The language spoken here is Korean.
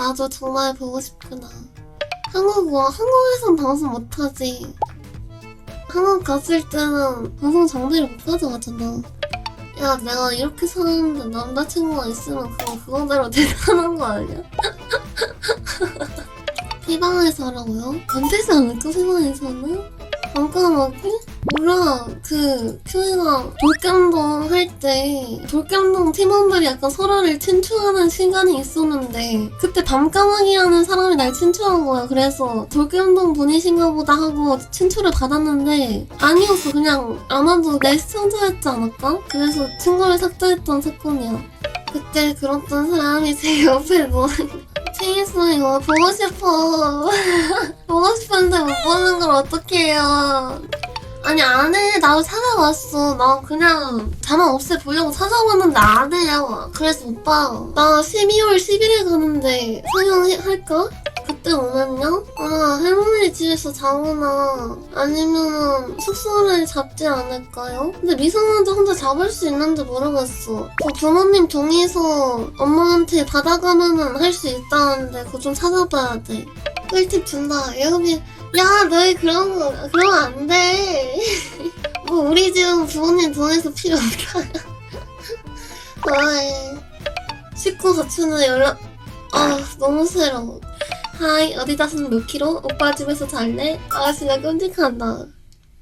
나도 정말 보고 싶구나. 한국어, 한국에선 방송 못하지. 한국 갔을 때는 방송 장비를 못 가져가잖아. 야, 내가 이렇게 사는데 남자친구가 있으면 그거 그거대로 대단한 거 아니야? 피방에서 하라고요? 안 되지 않을까, 세상에서는? 잠깐만요. 몰라. 그, 큐이가 돌감동 할 때, 돌감동 팀원들이 약간 서로를 친추하는 시간이 있었는데, 그때 밤까마귀라는 사람이 날 친추한 거야. 그래서, 돌감동 분이신가 보다 하고 친추를 받았는데, 아니었어. 그냥, 아마도 내 시청자였지 않을까? 그래서 친구를 삭제했던 사건이야. 그때 그랬던 사람이 제 옆에 누워 TS 이거 보고 싶어. 보고 싶은데 못 보는 걸 어떡해요. 아니 안 해. 나도 찾아왔어. 나 그냥 자막 없애 보려고 찾아봤는데 안 해요. 그래서 오빠 나 12월 10일에 가는데 상영할까? 그때 오면요? 아마 할머니 집에서 자거나 아니면 숙소를 잡지 않을까요? 근데 미성년자 혼자 잡을 수 있는지 모르겠어. 그 부모님 동의서 엄마한테 받아가면은 할 수 있다는데 그거 좀 찾아봐야 돼. 꿀팁 준다. 예업이 야 너희 그런 거 그러면 안 돼. 집은 부모님 돈에서 필요 없다. 아이 식구 갖추는 연락 아 너무 싫어. 하이 어디다 쓴몇 킬로? 오빠 집에서 잘래? 아 진짜 끔찍하다.